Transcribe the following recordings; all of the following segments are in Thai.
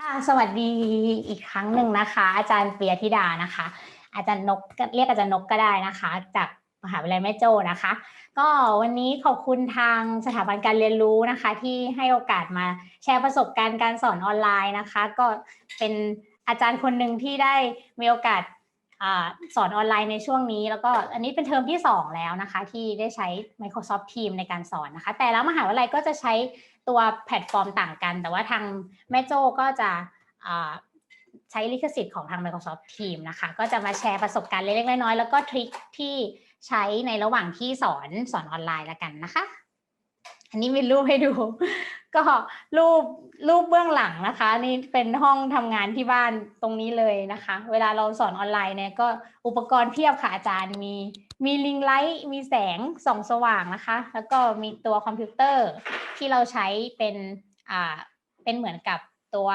ค่ะสวัสดีอีกครั้งหนึ่งนะคะ อาจารย์เปียธิดานะคะ อาจารย์นกเรียกอาจารย์นกก็ได้นะคะ จากมหาวิทยาลัยแม่โจ้นะคะ ก็วันนี้ขอบคุณทางสถาบันการเรียนรู้นะคะ ที่ให้โอกาสมาแชร์ประสบการณ์การสอนออนไลน์นะคะ ก็เป็นอาจารย์คนหนึ่งที่ได้มีโอกาสอสอนออนไลน์ในช่วงนี้ แล้วก็อันนี้เป็นเทอมที่ 2 แล้วนะคะ ที่ได้ใช้ Microsoft Teams ในการสอนนะคะ แต่และมหาวิทยาลัยก็จะใช้ ตัวแพลตฟอร์มต่างกัน แต่ว่าทางแม่โจ้ก็จะใช้ลิขสิทธิ์ของทาง Microsoft Teams นะคะ ก็จะมาแชร์ประสบการณ์เล็กๆน้อยๆแล้วก็ทริคที่ใช้ในระหว่างที่สอนสอนออนไลน์ละกันนะคะ อันนี้มีรูปให้ดู ก็รูปรูปเบื้องหลังนะคะ นี่เป็นห้องทำงานที่บ้านตรงนี้เลยนะคะ เวลาเราสอนออนไลน์เนี่ยก็อุปกรณ์เพียบค่ะอาจารย์มี มีลิงไลท์มีแสงส่องสว่างนะคะ แล้วก็มีตัวคอมพิวเตอร์ที่เราใช้เป็นอ่าเป็นเหมือนกับตัว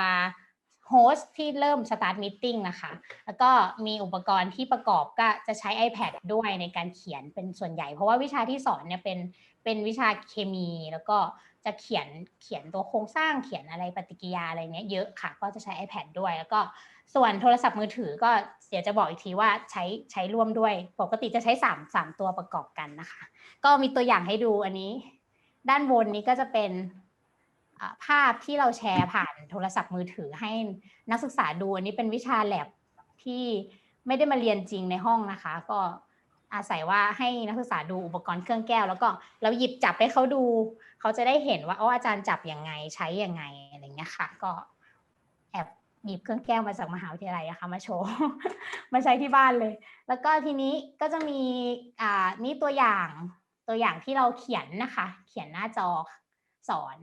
โฮสต์ที่เริ่ม start meeting นะคะ แล้วก็มีอุปกรณ์ที่ประกอบก็จะใช้ iPad ด้วยในการเขียนเป็นส่วนใหญ่ เพราะว่าวิชาที่สอนเนี่ยเป็นเป็นวิชาเคมีแล้วก็ จะเขียนเขียนตัวโครงสร้างเขียนอะไรปฏิกิยาอะไรเนี้ยเยอะค่ะ ก็จะใช้ iPad ด้วย แล้วก็ส่วนโทรศัพท์มือถือก็เดี๋ยวจะบอกอีกทีว่าใช้ใช้ร่วมด้วย ปกติจะใช้3 3ตัวประกอบกันนะคะ ก็มีตัวอย่างให้ดูอันนี้ ด้านบนนี้ก็จะเป็นภาพที่เราแชร์ผ่านโทรศัพท์มือถือให้นักศึกษาดูอันนี้เป็นวิชาแลบที่ไม่ได้มาเรียนจริงในห้องนะคะ ก็ อาศัยว่าให้นักศึกษาดูอุปกรณ์เครื่องแก้ว แล้วก็เราหยิบจับให้เขาดู เขาจะได้เห็นว่าอ๋ออาจารย์จับยังไงใช้ยังไงอะไรเงี้ยค่ะ ก็แอบหยิบเครื่องแก้วมาจากมหาวิทยาลัยนะคะมาโชว์มาใช้ที่บ้านเลย แล้วก็ทีนี้ก็จะมีอ่านี่ตัวอย่างตัวอย่างที่เราเขียนนะคะ เขียนหน้าจอสอน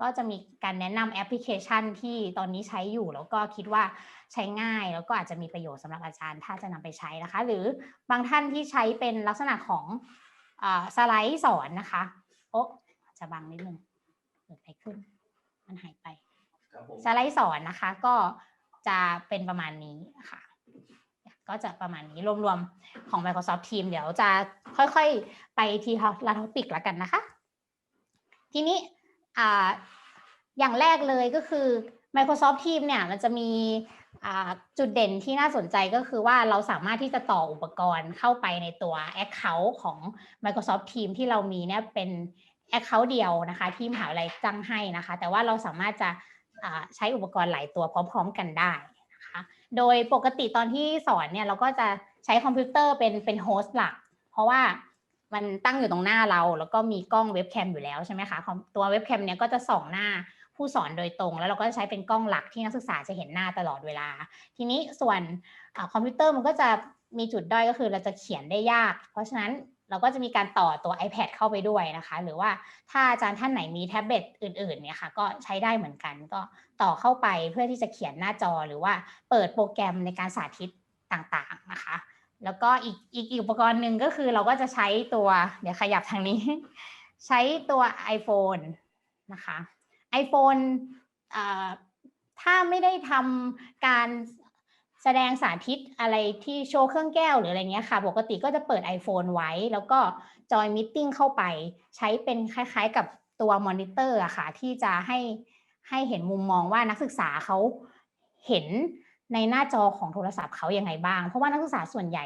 ก็จะมีการแนะนำแอปพลิเคชันที่ตอนนี้ใช้อยู่ แล้วก็คิดว่าใช้ง่าย แล้วก็อาจจะมีประโยชน์สำหรับอาจารย์ ถ้าจะนำไปใช้นะคะ หรือบางท่านที่ใช้เป็นลักษณะของอาสไลด์สอนนะคะโอ๊ะจะบังนิดนึงเกิดอะไรขึ้น มันหายไปครับผมสไลด์สอนนะคะ ก็จะเป็นประมาณนี้ค่ะ ก็จะประมาณนี้รวมๆของ Microsoft Teams เดี๋ยวจะค่อยๆ ไปทีละท็อปิกแล้วกันนะคะ ทีนี้ อ่าอย่างแรกเลยก็คือ Microsoft Teams เนี่ยมันจะมีจุดเด่นที่น่าสนใจก็คือว่าเราสามารถที่จะต่ออุปกรณ์เข้าไปในตัว Account ของ Microsoft Teams ที่เรามีเนี่ยเป็น Account เดียวนะคะที่มหาวิทยาลัยตั้งให้นะคะ แต่ว่าเราสามารถจะใช้อุปกรณ์หลายตัวพร้อม ๆ กันได้นะคะ โดยปกติตอนที่สอนเนี่ยเราก็จะใช้คอมพิวเตอร์เป็นเป็นโฮสต์หลัก เพราะว่า มันตั้งอยู่ตรงหน้าเรา แล้วก็มีกล้องเว็บแคมอยู่แล้วใช่ไหมคะตัวเว็บแคมเนี่ยก็จะส่องหน้าผู้สอนโดยตรง แล้วเราก็จะใช้เป็นกล้องหลักที่นักศึกษาจะเห็นหน้าตลอดเวลา ทีนี้ส่วนอคอมพิวเตอร์มันก็จะมีจุดด้อยก็คือเราจะเขียนได้ยาก เพราะฉะนั้นเราก็จะมีการต่อตัว iPad เข้าไปด้วยนะคะ หรือว่าถ้าอาจารย์ท่านไหนมีแท็บเล็ตอื่นๆเนี่ยค่ะก็ใช้ได้เหมือนกันก็ต่อเข้าไปเพื่อที่จะเขียนหน้าจอหรือว่าเปิดโปรแกรมในการสาธิตต่างๆนะคะ แล้วก็อีกอีกอุปกรณ์หนึ่งก็คือเราก็จะใช้ตัว เดี๋ยวขยับทางนี้ ใช้ตัว iPhone นะคะ iPhone ถ้าไม่ได้ทำการแสดงสาธิตอะไรที่โชว์เครื่องแก้วหรืออะไรเงี้ยค่ะ ปกติก็จะเปิด iPhone ไว้ แล้วก็จอยมิทติ้งเข้าไป ใช้เป็นคล้ายๆกับตัวมอนิเตอร์อะค่ะ ที่จะให้ให้เห็นมุมมองว่านักศึกษาเขาเห็น ในหน้าจอของโทรศัพท์เขายังไงบ้าง เพราะว่านักศึกษาส่วนใหญ่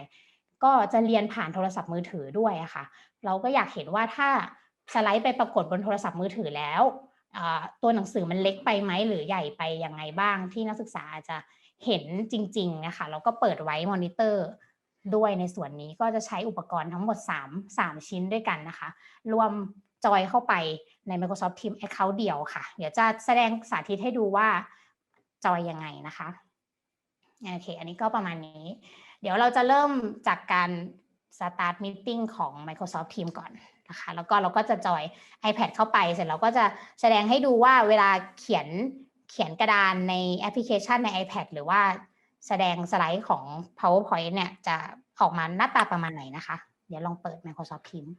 ก็จะเรียนผ่านโทรศัพท์มือถือด้วยอะค่ะ เราก็อยากเห็นว่าถ้าสไลด์ไปปรากฏบนโทรศัพท์มือถือแล้วตัวหนังสือมันเล็กไปไหมหรือใหญ่ไปยังไงบ้าง ที่นักศึกษาอาจจะเห็นจริงๆนะคะแล้วก็เปิดไว้มอนิเตอร์ด้วยในส่วนนี้ก็จะใช้อุปกรณ์ทั้งหมด 3 3 ชิ้นด้วยกันนะคะ รวมจอยเข้าไปใน Microsoft Teams Account เดียวค่ะ เดี๋ยวจะแสดงสาธิตให้ดูว่าจอยยังไงนะคะ โอเค อันนี้ก็ประมาณนี้ เดี๋ยวเราจะเริ่มจากการ start meeting ของ Microsoft Teams ก่อนนะคะ แล้วก็เราก็จะจอย iPad เข้าไป เสร็จเราก็จะแสดงให้ดูว่าเวลาเขียนเขียนกระดานในแอปพลิเคชันใน iPad หรือว่าแสดงสไลด์ของ PowerPoint เนี่ยจะออกมาหน้าตาประมาณไหนนะคะ เดี๋ยวลองเปิด Microsoft Teams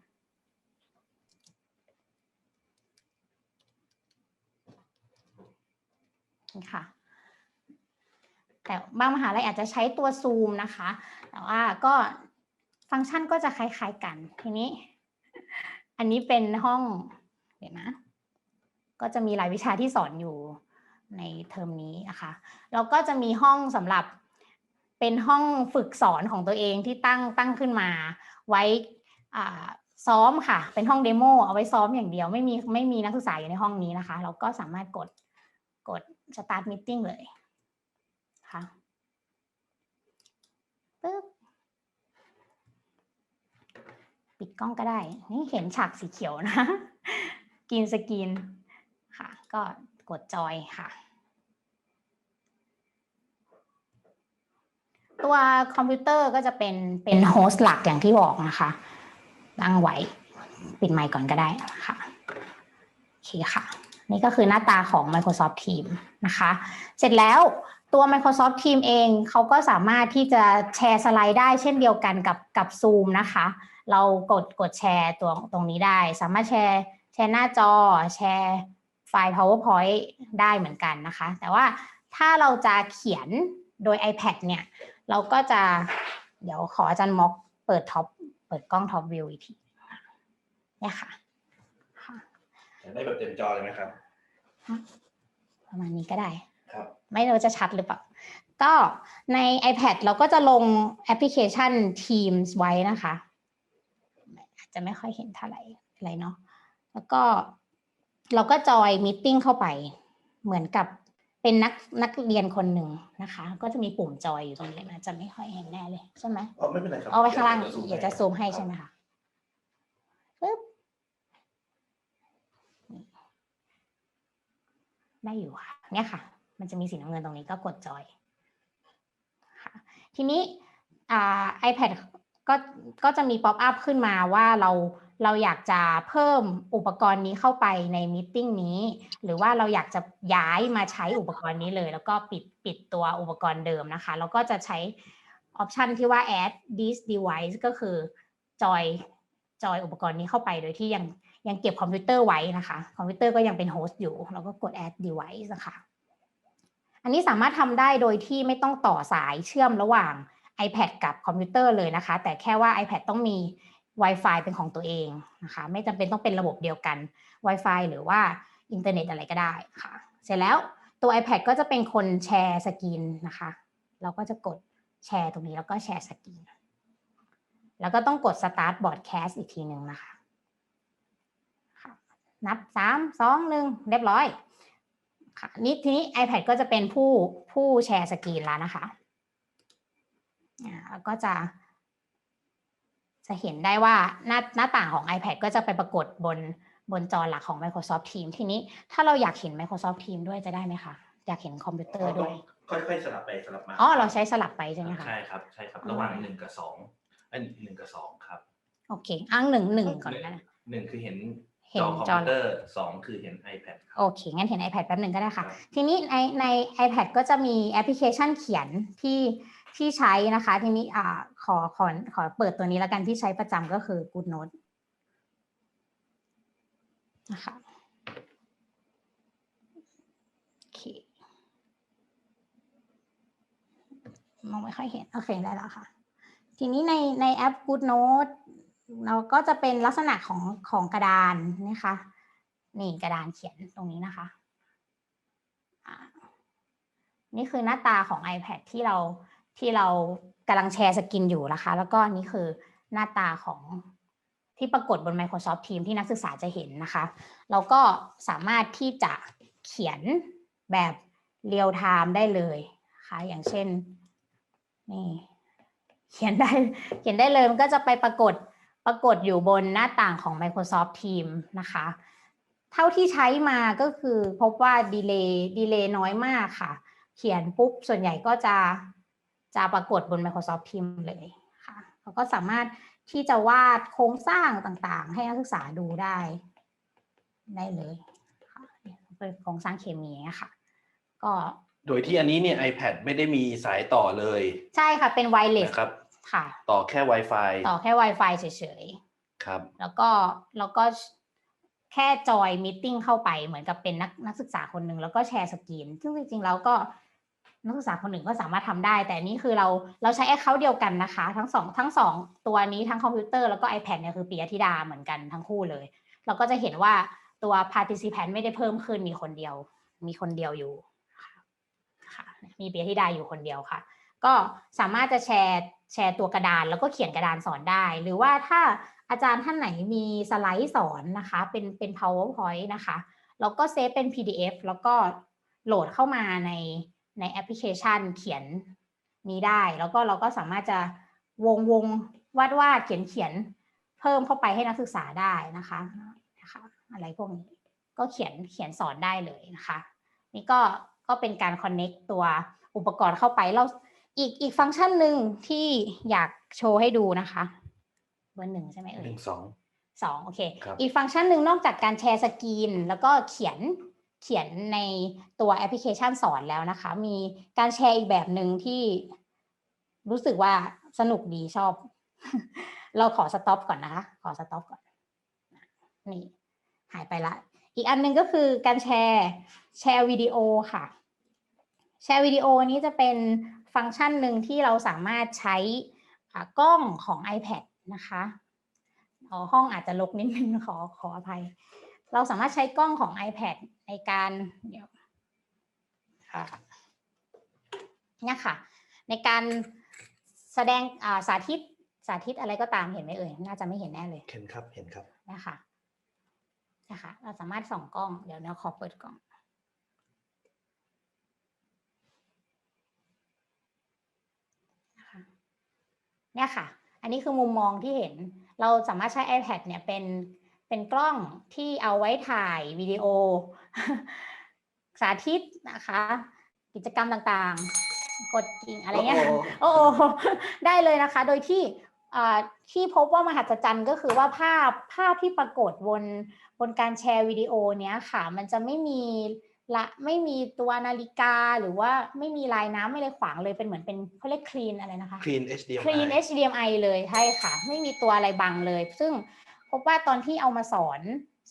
นี่ค่ะ แต่บางมหาลัยอาจจะใช้ตัวซูมนะคะ แต่ว่าก็ฟังก์ชันก็จะคล้ายๆกัน ทีนี้ อันนี้เป็นห้องเดี๋ยวนะ ก็จะมีรายวิชาที่สอนอยู่ในเทอมนี้นะคะแล้วก็จะมีห้องสำหรับเป็นห้องฝึกสอนของตัวเองที่ตั้งตั้งขึ้นมาไว้ซ้อมค่ะ เป็นห้องเดโมเอาไว้ซ้อมอย่างเดียว ไม่มีไม่มีนักศึกษาอยู่ในห้องนี้นะคะ เราก็สามารถกดกด start meeting เลย ค่ะปึ๊บปิดกล้องก็ได้ นี่เห็นฉากสีเขียวนะกินสกรีนค่ะ ก็กดจอยค่ะ ตัวคอมพิวเตอร์ก็จะเป็นเป็นโฮสต์หลักอย่างที่บอกนะคะตั้งไว้ปิดไมค์ก่อนก็ได้ค่ะโอเคค่ะ นี่ก็คือหน้าตาของ Microsoft Teams นะคะ เสร็จแล้ว ตัว Microsoft Teams เองเขาก็สามารถที่จะแชร์สไลด์ได้เช่นเดียวกันกับกับ Zoom นะคะ เรากดกดแชร์ตัวตรงนี้ได้ สามารถแชร์แชร์หน้าจอ แชร์ไฟล์ PowerPoint ได้เหมือนกันนะคะ แต่ว่าถ้าเราจะเขียนโดย iPad เนี่ย เราก็จะเดี๋ยวขออาจารย์ม็อกเปิดท็อปเปิดกล้องท็อปวิวอีกทีเนี่ยค่ะค่ะอยากได้แบบเต็มจอเลยไหมครับ ประมาณนี้ก็ได้ครับ ไม่รู้จะชัดหรือเปล่า ก็ใน iPad เราก็จะลงแอปพลิเคชัน Teams ไว้นะคะ อาจจะไม่ค่อยเห็นเท่าไหร่อะไรเนาะ แล้วก็เราก็จอยมีติ้งเข้าไป เหมือนกับเป็นนักนักเรียนคนหนึ่งนะคะ ก็จะมีปุ่มจอยอยู่ตรงนี้นะจะไม่ค่อยเห็นแน่เลยใช่ไหมอ๋อไม่เป็นไรครับเอาไว้ข้างล่างดี๋วเดี๋ยวจะซูมให้ใช่ไหมคะปึ๊บนี่ได้อยู่ค่ะเนี่ยค่ะ มันจะมีสีน้ำเงินตรงนี้ก็กดจอยค่ะทีนี้อ่า iPad ก็ก็จะมีป๊อปอัพขึ้นมาว่าเราเราอยากจะเพิ่มอุปกรณ์นี้เข้าไปในมิ팅นี้ หรือว่าเราอยากจะย้ายมาใช้อุปกรณ์นี้เลย แล้วก็ปิดปิดตัวอุปกรณ์เดิมนะคะแล้วก็จะใช้ออปชันที่ว่า add this device ก็คือจอยจอยอุปกรณ์นี้เข้าไปโดยที่ยังยังเก็บคอมพิวเตอร์ไว้นะคะ คอมพิวเตอร์ก็ยังเป็นโฮสต์อยู่เราก็กด add device นะคะ อันนี้สามารถทำได้โดยที่ไม่ต้องต่อสายเชื่อมระหว่าง iPad กับคอมพิวเตอร์เลยนะคะ แต่แค่ว่า iPad ต้องมี Wi-Fi เป็นของตัวเองนะคะ ไม่จำเป็นต้องเป็นระบบเดียวกัน Wi-Fi หรือว่าอินเทอร์เน็ตอะไรก็ได้ค่ะ เสร็จแล้วตัว iPad ก็จะเป็นคนแชร์สกรีนนะคะ เราก็จะกดแชร์ตรงนี้แล้วก็แชร์สกรีน แล้วก็ต้องกด start broadcast อีกทีหนึ่งนะคะค่ะนับสามสองหนึ่งเรียบร้อย ค่ะนี่ทีนี้ iPad ก็จะเป็นผู้ผู้แชร์สกรีนแล้วนะคะอ่าแล้วก็จะจะเห็นได้ว่าหน้าหน้าต่างของ iPad ก็จะไปปรากฏบนบนจอหลักของ Microsoft Teams ทีนี้ถ้าเราอยากเห็น Microsoft Teams ด้วยจะได้ไหมคะ อยากเห็นคอมพิวเตอร์ด้วย ค่อยๆสลับไปสลับมา อ๋อ เราใช้สลับไปใช่ไหมคะ ใช่ครับ ใช่ครับอ๋อระหว่างหนึ่งกับสองอันหนึ่งกับสองครับ โอเคอ้างหนึ่งหนึ่งก่อนก็ได้หนึ่งคือเห็น เห็นจอคอมจอพิวเตอร์สองคือเห็น iPad ครับโอเค งั้นเห็น iPad แป๊บหนึ่งก็ได้ค่ะครับทีนี้ในใน iPad ก็จะมีแอปพลิเคชันเขียนที่ที่ใช้นะคะ ทีนี้อ่าขอขอขอเปิดตัวนี้แล้วกันที่ใช้ประจำก็คือ GoodNote นะคะโอเคมองไม่ค่อยเห็น โอเค ได้แล้วค่ะ ทีนี้ในในแอป GoodNote เราก็จะเป็นลักษณะของของกระดานนะคะนี่กระดานเขียนตรงนี้นะคะ นี่คือหน้าตาของ iPad ที่เราที่เรากำลังแชร์สกินอยู่นะคะ แล้วก็นนี้คือหน้าตาของที่ปรากฏบน Microsoft Teams ที่นักศึกษาจะเห็นนะคะ เราก็สามารถที่จะเขียนแบบเรียลไทม์ได้เลยค่ะอย่างเช่นนี่เขียนได้เขียนได้เลยมันก็จะไปปรากฏ รากฏอยู่บนหน้าต่างของ Microsoft Teams นะคะ เท่าที่ใช้มาก็คือพบว่าดีเลย์ดีเลย์น้อยมากค่ะ เขียนปุ๊บส่วนใหญ่ก็จะจะปรากฏบน Microsoft Teams เลยค่ะเขาก็สามารถที่จะวาดโครงสร้างต่างๆ ให้นักศึกษาดูได้ได้เลยค่ะเป็นโครงสร้างเคมีอย่างเงี้ยค่ะ ก็โดยที่อันนี้เนี่ย iPad ไม่ได้มีสายต่อเลย ใช่ค่ะเป็นไวเลสนะครับ ค่ะ ต่อแค่ Wi-Fi ต่อแค่ Wi-Fi เฉยๆ ครับ แล้วก็แล้วก็แค่จอยมิ팅เข้าไปเหมือนกับเป็นนักนักศึกษาคนหนึ่งแล้วก็แชร์สกรีนซึ่งจริงๆแล้วก็นักศึกษาคนหนึ่งก็สามารถทำได้ แต่อันนี่คือเราเราใช้แอคเคาท์เดียวกันนะคะ ทั้งสองทั้งสองตัวนี้ทั้งคอมพิวเตอร์แล้วก็ iPad เนี่ยคือปิยธิดาเหมือนกันทั้งคู่เลย เราก็จะเห็นว่าตัว participant ไม่ได้เพิ่มขึ้นมีคนเดียว มีคนเดียวอยู่มีปิยธิดาอยู่คนเดียวค่ะ ก็สามารถจะแชร์ แชร์ตัวกระดานแล้วก็เขียนกระดานสอนได้ หรือว่าถ้าอาจารย์ท่านไหนมีสไลด์สอนนะคะเป็นเป็น powerpoint นะคะแล้วก็เซฟเป็น PDF แล้วก็โหลดเข้ามาในในแอปพลิเคชันเขียนนี้ได้ แล้วก็เราก็สามารถจะวงวงวาดวาดเขียนเขียนเพิ่มเข้าไปให้นักศึกษาได้นะคะนะคะอะไรพวกนี้ก็เขียนเขียนสอนได้เลยนะคะ นี่ก็ก็เป็นการ connect ตัวอุปกรณ์เข้าไปเรา อีกอีกฟังก์ชันหนึ่งที่อยากโชว์ให้ดูนะคะเบอร์หนึ่งใช่ไหมเอ่หยนึ่งสอง สองโอเค ครับ อีกฟังก์ชันหนึ่งนอกจากการแชร์สกรีน แล้วก็เขียนเขียนในตัวแอปพลิเคชันสอนแล้วนะคะ มีการแชร์อีกแบบหนึ่งที่รู้สึกว่าสนุกดีชอบ เราขอสต็อปก่อนนะคะ ขอสต็อปก่อน นี่ หายไปละ อีกอันหนึ่งก็คือการแชร์แชร์วิดีโอค่ะ แชร์วิดีโอนี้จะเป็น ฟังก์ชันหนึ่งที่เราสามารถใช้อ่ากล้องของ iPad นะคะอ๋อห้องอาจจะลกนิดนึงขอขออภัย เราสามารถใช้กล้องของ iPad ในการเดี๋ยวค่ะเนี่ยค่ะ ในการแสดงอ่าสาธิตสาธิตอะไรก็ตามเห็นไหมเอ่ยน่าจะไม่เห็นแน่เลยเห็นครับเห็นครับนะคะนะคะเราสามารถส่องกล้องเดี๋ยวเราขอเปิดกล้อง นะคะ เนี่ยค่ะ อันนี้คือมุมมองที่เห็น เราสามารถใช้ iPad เนี่ยเป็นเป็นกล้องที่เอาไว้ถ่ายวิดีโอ สาธิตนะคะ กิจกรรมต่างๆ กดกิ่งอะไรเงี้ยโอ้โหโอ้โหได้เลยนะคะ โดยที่อ่าที่พบว่ามหัศจรรย์ก็คือว่าภาพภาพที่ปรากฏบนบนการแชร์วิดีโอเนี้ยค่ะ มันจะไม่มี ละไม่มีตัวนาฬิกาหรือว่าไม่มีลายน้ำไม่เลยขวางเลยเป็นเหมือนเป็นเขาเรียกคลีนอะไรนะคะ clean HDMI Clean HDMI เลยใช่ค่ะ ไม่มีตัวอะไรบังเลย ซึ่งพบว่าตอนที่เอามาสอน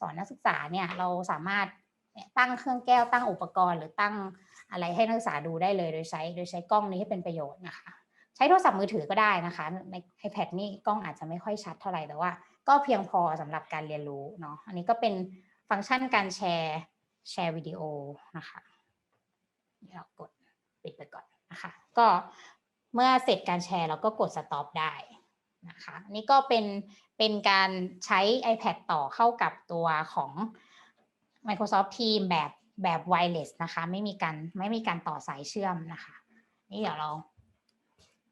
สอนนักศึกษาเนี่ยเราสามารถเนี่ยตั้งเครื่องแก้วตั้งอุปกรณ์ หรือตั้งอะไรให้นักศึกษาดูได้เลยโดยใช้ โดยใช้กล้องนี้ให้เป็นประโยชน์นะคะ ใช้โทรศัพท์มือถือก็ได้นะคะ ใน iPad นี่กล้องอาจจะไม่ค่อยชัดเท่าไหร่แต่ว่า ก็เพียงพอสำหรับการเรียนรู้เนาะอันนี้ก็เป็นฟังก์ชันการแชร์ แชร์วิดีโอนะคะเดี๋ยวเรากดปิดไปก่อนนะคะก็เมื่อเสร็จการแชร์เราก็กด stop ได้นะคะนี่ก็เป็นเป็นการใช้ iPad ต่อเข้ากับตัวของ Microsoft Teams แบบแบบ wireless นะคะไม่มีการไม่มีการต่อสายเชื่อมนะคะ นี่เดี๋ยวเรา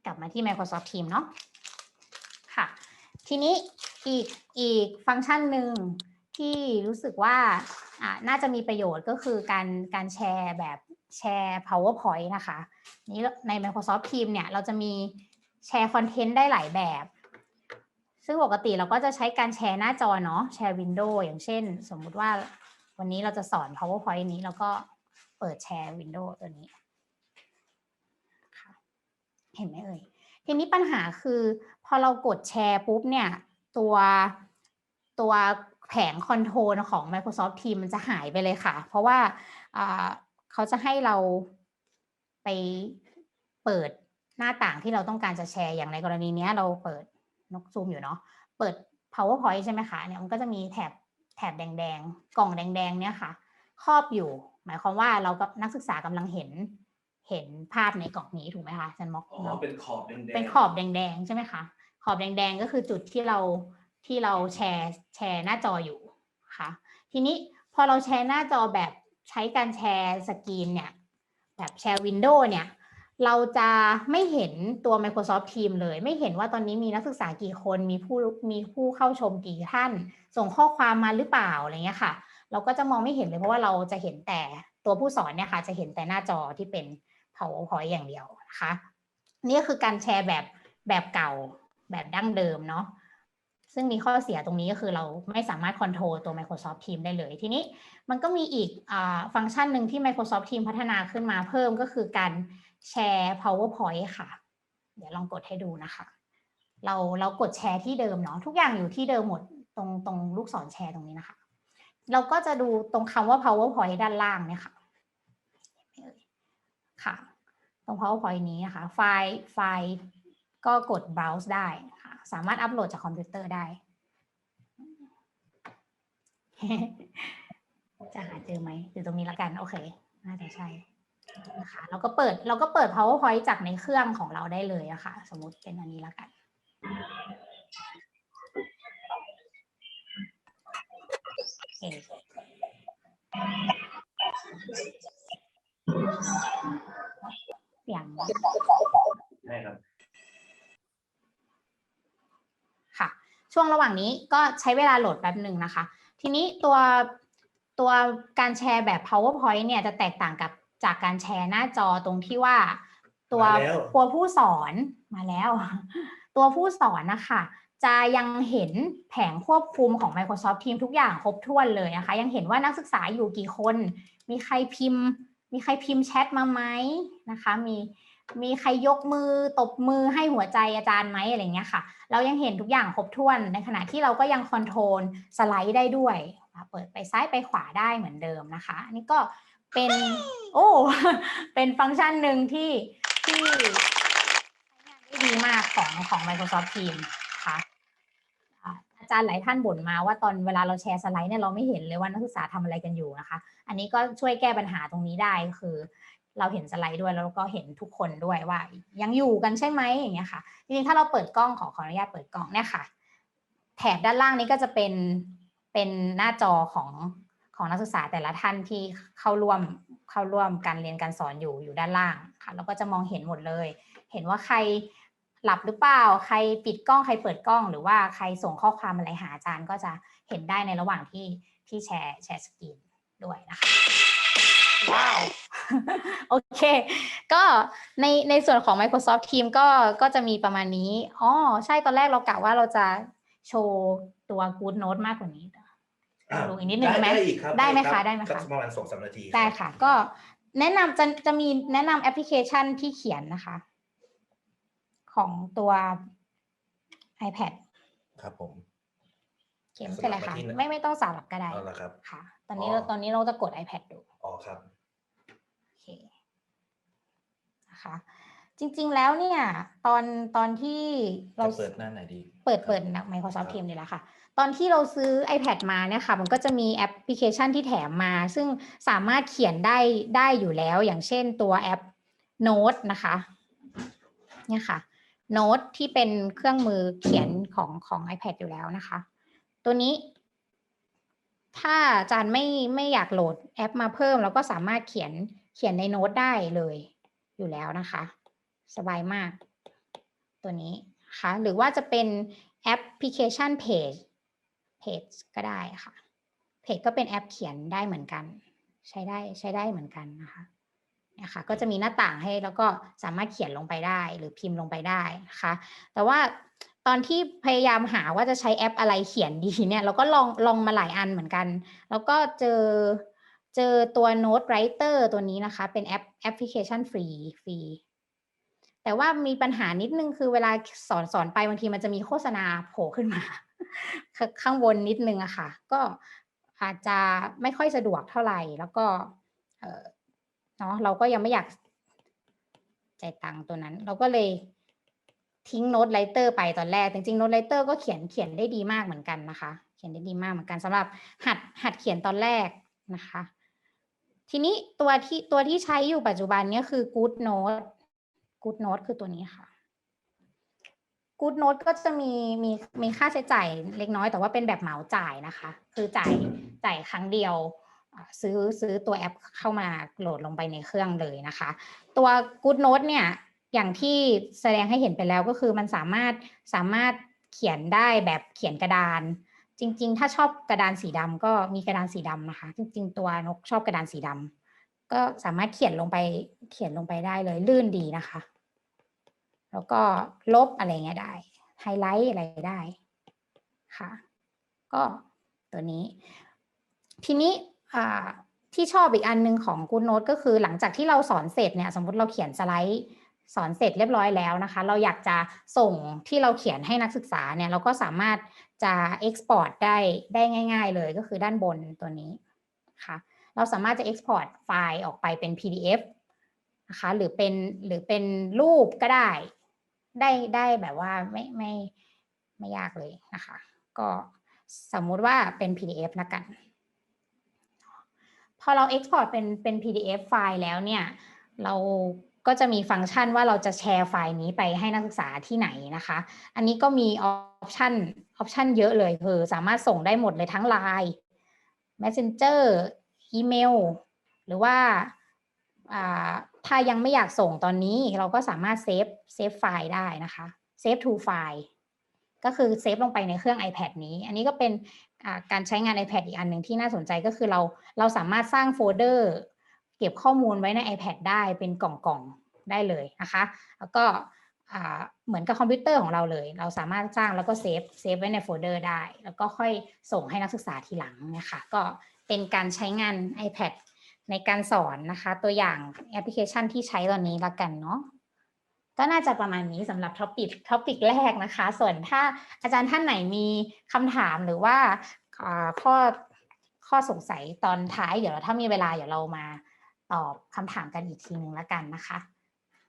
กลับมาที่ Microsoft Teams เนาะค่ะ ทีนี้อีกอีกฟังก์ชันหนึ่ง ที่รู้สึกว่าน่าจะมีประโยชน์ก็คือการการแชร์แบบแชร์ PowerPoint นะคะ นี้ใน Microsoft Teams เนี่ยเราจะมีแชร์คอนเทนต์ได้หลายแบบ ซึ่งปกติเราก็จะใช้การแชร์หน้าจอเนาะแชร์วินโดว์อย่างเช่น สมมุติว่าวันนี้เราจะสอน PowerPoint นี้เราก็เปิดแชร์วินโดว์ตัวนี้เห็นไหมเอ่ย ทีนี้ปัญหาคือ พอเรากดแชร์ปุ๊บเนี่ย ตัวตัว แผงคอนโทรลของ Microsoft Teams มันจะหายไปเลยค่ะ เพราะว่าอ่าเขาจะให้เราไปเปิดหน้าต่างที่เราต้องการจะแชร์อย่างในกรณีเนี้ยเราเปิดนกซูมอยู่เนาะเปิด PowerPoint ใช่ไหมคะเนี่ยมันก็จะมีแถบแถบแดงๆ กล่องแดงๆเนี่ยค่ะ ครอบอยู่ หมายความว่าเรากับนักศึกษากำลังเห็น เห็นภาพในกล่องนี้ถูกไหมคะอาจันม็อกอ๋อเนาะเป็นขอบแดงๆเป็นขอบแดงๆใช่ไหมคะขอบแดงๆก็คือจุดที่เรา ที่เราแชร์แชร์หน้าจออยู่ค่ะทีนี้พอเราแชร์หน้าจอแบบใช้การแชร์สกรีนเนี่ยแบบแชร์วินโดว์เนี่ยเราจะไม่เห็นตัว Microsoft Teams เลย ไม่เห็นว่าตอนนี้มีนักศึกษากี่คนมีผู้มีผู้เข้าชมกี่ท่าน ส่งข้อความมาหรือเปล่าอะไรเงี้ยค่ะ เราก็จะมองไม่เห็นเลยเพราะว่าเราจะเห็นแต่ตัวผู้สอนเนี่ยค่ะ จะเห็นแต่หน้าจอที่เป็น PowerPoint อย่างเดียวนะคะนี่ก็คือการแชร์แบบแบบเก่าแบบดั้งเดิมเนาะ ซึ่งมีข้อเสียตรงนี้ก็คือเราไม่สามารถคอนโทรลตัว Microsoft Teams ได้เลย ทีนี้มันก็มีอีกอฟังก์ชันหนึ่งที่ Microsoft Teams พัฒนาขึ้นมาเพิ่มก็คือการแชร์ PowerPoint ค่ะ เดี๋ยวลองกดให้ดูนะคะ เราเรากดแชร์ที่เดิมเนาะทุกอย่างอยู่ที่เดิมหมดตรงตรงลูกศรแชร์ตรงนี้นะคะ เราก็จะดูตรงคำว่า PowerPoint ด้านล่างเนี่ยค่ะค่ะ ตรง PowerPoint นี้นะคะ ไฟล์ไฟล์ก็กด browse ได้ สามารถอัปโหลดจากคอมพิวเตอร์ได้ จะหาเจอไหมอยู่ตรงนี้ละกัน โอเค น่าจะใช่นะคะเราก็เปิดเราก็เปิด powerpoint จากในเครื่องของเราได้เลยอะค่ะ สมมติเป็นอันนี้แล้วกันอเคอย่าง ใช่ครับ ค่ะ ช่วงระหว่างนี้ก็ใช้เวลาโหลดแป๊บหนึ่งนะคะ ทีนี้ตัวตัวการแชร์แบบ powerpoint เนี่ยจะแตกต่างกับจากการแชร์หน้าจอตรงที่ว่า ตัวมาแล้วตัวผู้สอนมาแล้ว ตัวผู้สอนนะคะจะยังเห็นแผงควบคุมของ Microsoft Teams ทุกอย่างครบถ้วนเลยนะคะ ยังเห็นว่านักศึกษาอยู่กี่คน มีใครพิมพ์ มีใครพิมพ์แชทมาไหมนะคะ มี มีใครยกมือตบมือให้หัวใจอาจารย์ไหมอะไรเงี้ยค่ะ เรายังเห็นทุกอย่างครบถ้วน ในขณะที่เราก็ยังคอนโทรลสไลด์ได้ด้วยเปิดไปซ้ายไปขวาได้เหมือนเดิมนะคะ อันนี้ก็เป็นโอ้เป็นฟังก์ชันหนึ่งที่ที่ใช้งานได้ดีมากของของ Microsoft Teams ค่ะอาจารย์หลายท่านบ่นมาว่าตอนเวลาเราแชร์สไลด์เนี่ยเราไม่เห็นเลยว่านักศึกษาทำอะไรกันอยู่นะคะ อันนี้ก็ช่วยแก้ปัญหาตรงนี้ได้คือ เราเห็นสไลด์ด้วยแล้วก็เห็นทุกคนด้วยว่า ยังอยู่กันใช่ไหมอย่างเงี้ยค่ะจริงๆถ้าเราเปิดกล้องขอขออนุญาตเปิดกล้องเนี่ยค่ะ แถบด้านล่างนี้ก็จะเป็นเป็นหน้าจอของของนักศึกษาแต่ละท่านที่เข้าร่วมเข้าร่วมการเรียนการสอนอยู่อยู่ด้านล่างค่ะเราก็จะมองเห็นหมดเลย เห็นว่าใครหลับหรือเปล่า ใครปิดกล้องใครเปิดกล้อง หรือว่าใครส่งข้อความอะไรหาอาจารย์ก็จะเห็นได้ในระหว่างที่ที่แชร์แชร์สกรีนด้วยนะคะ โอเค ก็ในในส่วนของ Microsoft Teams ก็ก็จะมีประมาณนี้ อ๋อ ใช่ตอนแรกเรากะว่าเราจะโชว์ตัว Good Note มากกว่านี้อ่าดูอีกนิดนึงได้ไหมได้อีกครับได้ไหมรับคะได้ไหมคะสักประมาณสองสามนาที ได้ค่ะ ก็แนะนำจะจะมีแนะนำแอปพลิเคชันที่เขียนนะคะ ของตัว iPad ครับผม เขียนเป็นอะไรสลับคะมาที่ไหนไม่ไม่ต้องสลับก็ได้เอาละครับค่ะ ตอนนี้อ๋อเราตอนนี้เราจะกด iPad ดู อ๋อครับ โอเคนะคะ จริง ๆ แล้วเนี่ย ตอนตอนที่เราจะเปิดหน้าไหนดี เปิดครับเปิดนะ Microsoft ครับ Teams นี่แหละค่ะ ตอนที่เราซื้อ iPad มาเนี่ยค่ะ มันก็จะมีแอปพลิเคชันที่แถมมา ซึ่งสามารถเขียนได้ได้อยู่แล้ว อย่างเช่นตัวแอป Note นะคะ เนี่ยค่ะ Note ที่เป็นเครื่องมือเขียนของของ iPad อยู่แล้วนะคะ ตัวนี้ถ้าอาจารย์ไม่ไม่อยากโหลดแอปมาเพิ่มเราก็สามารถเขียนเขียนในโน้ตได้เลย อยู่แล้วนะคะ สบายมาก ตัวนี้นะคะหรือว่าจะเป็นแอปพลิเคชันเพจเพจก็ได้ค่ะเพจก็เป็นแอปเขียนได้เหมือนกัน ใช้ได้ใช้ได้เหมือนกันนะคะเนี่ยค่ะก็จะมีหน้าต่างให้แล้วก็สามารถเขียนลงไปได้หรือพิมพ์ลงไปได้นะคะแต่ว่าตอนที่พยายามหาว่าจะใช้แอปอะไรเขียนดีเนี่ยเราก็ลองลองมาหลายอันเหมือนกัน แล้วก็เจอ เจอตัว Note Writer ตัวนี้นะคะ เป็นแอปแอปพลิเคชันฟรีฟรี แต่ว่ามีปัญหานิดนึงคือเวลาสอนสอนไปบางทีมันจะมีโฆษณาโผล่ขึ้นมา ข้างบนนิดนึงอะค่ะ ก็อาจจะไม่ค่อยสะดวกเท่าไหร่ แล้วก็เนาะเราก็ยังไม่อยากจ่ายตังค์ตัวนั้น เราก็เลยทิ้งโน้ตไ r เตอร์ไปตอนแรก จริงๆโน้ตไ r เตอร์ก็เขียนเขียนได้ดีมากเหมือนกันนะคะ เขียนได้ดีมากเหมือนกันสำหรับหัดหัดเขียนตอนแรกนะคะ ทีนี้ตัวที่ตัวที่ใช้อยู่ปัจจุบันเนี้คือ Good Note Good Note คือตัวนี้ค่ะ Good Note ก็จะมีมีมีค่าใช้จ่ายเล็กน้อยแต่ว่าเป็นแบบเหมาจ่ายนะคะ คือจ่ายจ่ายครั้งเดียวซื้อซื้อตัวแอปเข้ามาโหลดลงไปในเครื่องเลยนะคะ ตัว Good Note เนี่ยอย่างที่แสดงให้เห็นไปแล้วก็คือมันสามารถสามารถเขียนได้แบบเขียนกระดาน จริง ๆ ถ้าชอบกระดานสีดำก็มีกระดานสีดำนะคะ จริง ๆ ตัวนกชอบกระดานสีดำก็สามารถเขียนลงไปเขียนลงไปได้เลยลื่นดีนะคะ แล้วก็ลบอะไรเงี้ยได้ไฮไลท์อะไรได้ค่ะ ก็ตัวนี้ ทีนี้ที่ชอบอีกอันหนึงของ Good Note ก็คือหลังจากที่เราสอนเสร็จเนี่ย สมมติเราเขียนสไลด์สอนเสร็จเรียบร้อยแล้วนะคะ เราอยากจะส่งที่เราเขียนให้นักศึกษาเนี่ยเราก็สามารถ จะ export ได้ได้ง่าย ๆ เลยก็คือด้านบนตัวนี้ค่ะเราสามารถจะ export ไฟล์ออกไปเป็น PDF นะคะหรือเป็นหรือเป็นรูปก็ได้ ได้ได้แบบว่าไม่ไม่ไม่ยากเลยนะคะ ก็สมมุติว่าเป็น PDF นะกัน พอเรา export เป็นเป็น PDF ไฟล์แล้วเนี่ย เราก็จะมีฟังก์ชันว่าเราจะแชร์ไฟล์นี้ไปให้นักศึกษาที่ไหนนะคะ อันนี้ก็มีออปชัน ออปชันเยอะเลยคือสามารถส่งได้หมดเลยทั้ง Line Messenger อีเมล หรือว่าถ้ายังไม่อยากส่งตอนนี้เราก็สามารถเซฟเซฟไฟล์ได้นะคะเซฟ to ไฟล์ก็คือเซฟลงไปในเครื่อง iPad นี้ อันนี้ก็เป็นการใช้งาน iPad อีกอันหนึ่งที่น่าสนใจก็คือเราเราสามารถสร้างโฟลเดอร์ เก็บข้อมูลไว้ใน iPad ได้เป็นกล่องๆได้เลยนะคะ แล้วก็ เหมือนกับคอมพิวเตอร์ของเราเลย เราสามารถสร้างแล้วก็เซฟเซฟไว้ในโฟลเดอร์ได้ แล้วก็ค่อยส่งให้นักศึกษาทีหลังนะคะก็เป็นการใช้งาน iPad ในการสอนนะคะ ตัวอย่างแอปพลิเคชันที่ใช้ตอนนี้ละกันเนาะก็น่าจะประมาณนี้สำหรับท็อปิกท็อปิกแรกนะคะ ส่วนถ้าอาจารย์ท่านไหนมีคำถามหรือว่าข้อข้อสงสัยตอนท้าย เดี๋ยวเราถ้ามีเวลาเดี๋ยวเรามาตอบคำถามกันอีกทีหนึ่งละกันนะคะ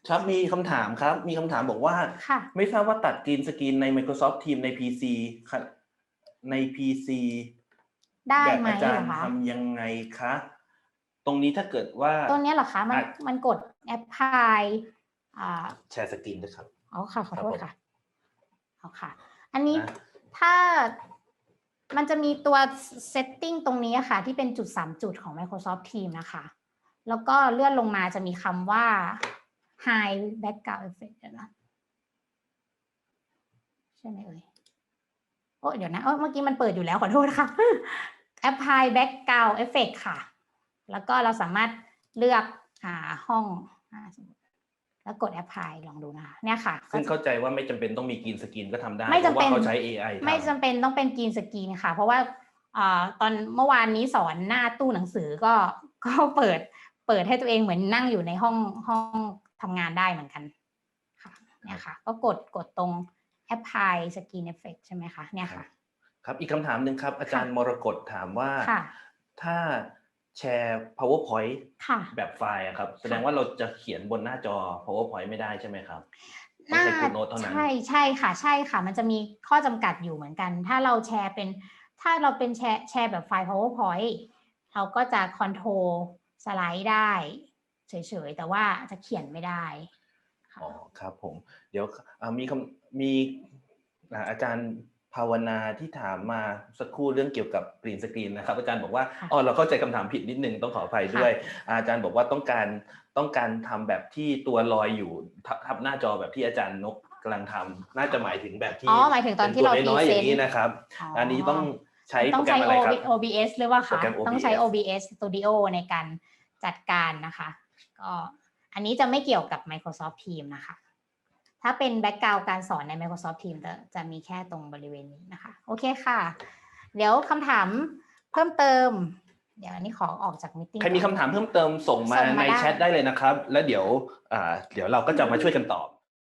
ครับมีคำถามครับ มีคำถามบอกว่า ค่ะ ไม่ทราบว่าตัดกรีนสกรีนใน Microsoft Teams ใน PC ค่ะใน PC ได้แบบไหมอาจารเหรอย์คะ ทำยังไงคะ ตรงนี้ถ้าเกิดว่า ตัวเนี้ยเหรอคะ มัน อะ มันกดแอปพลายอ่า แชร์สกรีนด้วยครับอ๋อค่ะ ขอโทษครับผมค่ะ เอาค่ะ อันนี้นะ ถ้ามันจะมีตัว setting ตรงนี้ค่ะ ที่เป็นจุดสามจุดของ Microsoft Teams นะคะ แล้วก็เลื่อนลงมาจะมีคำว่า high background effect เดี๋ยวนะใช่ไหมเอ่ยโอ้เดี๋ยวนะเอ้ยเมื่อกี้มันเปิดอยู่แล้วขอโทษค่ะ apply background effect ค่ะ แล้วก็เราสามารถเลือกอ่าห้องอ่าสมมุติแล้วกด apply ลองดูนะคะเนี่ยค่ะ ซึ่งเข้าใจว่าไม่จำเป็นต้องมีกรีนสกรีนก็ทำได้ไม่จำเป็นพราะว่าเขาใช้ AI ทำไม่จำเป็นต้องเป็นกรีนสกรีนค่ะ เพราะว่าอ่าตอนเมื่อวานนี้สอนหน้าตู้หนังสือก็ก็เปิดเปิดให้ตัวเองเหมือนนั่งอยู่ในห้องห้อง ทำงานได้เหมือนกันค่ะเนี่ยค่ะ ก็กดกดตรง apply screen effect ใช่ไหมคะเนี่ยค่ะ ครับอีกคำถามหนึ่งครับ อาจารย์มรกตถามว่าค่ะถ้าแชร์ powerpoint ค่ะแบบไฟล์อะครับ แสดงว่าเราจะเขียนบนหน้าจอ powerpoint ไม่ได้ใช่ไหมครับต้อน่างใช้ Keynote เท่านั้นใช่ใช่ค่ะ ใช่ค่ะ มันจะมีข้อจำกัดอยู่เหมือนกัน ถ้าเราแชร์เป็น ถ้าเราเป็นแชร์แชร์แบบไฟล์ powerpoint เราก็จะคอนโทรลสไลด์ได้ เฉยๆ แต่ว่าจะเขียนไม่ได้ค่ะอ๋อครับผม เดี๋ยวอ่ามีคำมีอ่าอาจารย์ภาวนาที่ถามมาสักครู่เรื่องเกี่ยวกับกรีนสกรีนนะครับอาจารย์บอกว่าค่ะอ๋อเราเข้าใจคำถามผิดนิดนึงต้องขออภัยค่ะด้วย อาจารย์บอกว่าต้องการต้องการทำแบบที่ตัวลอยอยู่ทับทับหน้าจอแบบที่อาจารย์นกกำลังทำน่าจะหมายถึงแบบที่อ๋อหมายถึงตอนที่เราป็ตัวน้อยๆอย่างนี้ present นะครับอ๋ออัอันนี้ต้องใช้โปต้รองแกรใช้มอะไรครับ OBS หรือว่าโปรคะแกรมต้องใช้ OBS OBS Studio ในการจัดการนะคะ ก็อันนี้จะไม่เกี่ยวกับ Microsoft Teams นะคะ ถ้าเป็นแบ็กกราวการสอนใน Microsoft Teams จะจะมีแค่ตรงบริเวณนี้นะคะ โอเคค่ะ เดี๋ยวคำถามเพิ่มเติม เดี๋ยวอันนี้ขอออกจากมิ팅ใครมีคำถามเพิ่มเติมส่งมาส่งมาในได้แชทได้เลยนะครับ แล้วเดี๋ยวอ่าเดี๋ยวเราก็จะมาช่วยกันตอบ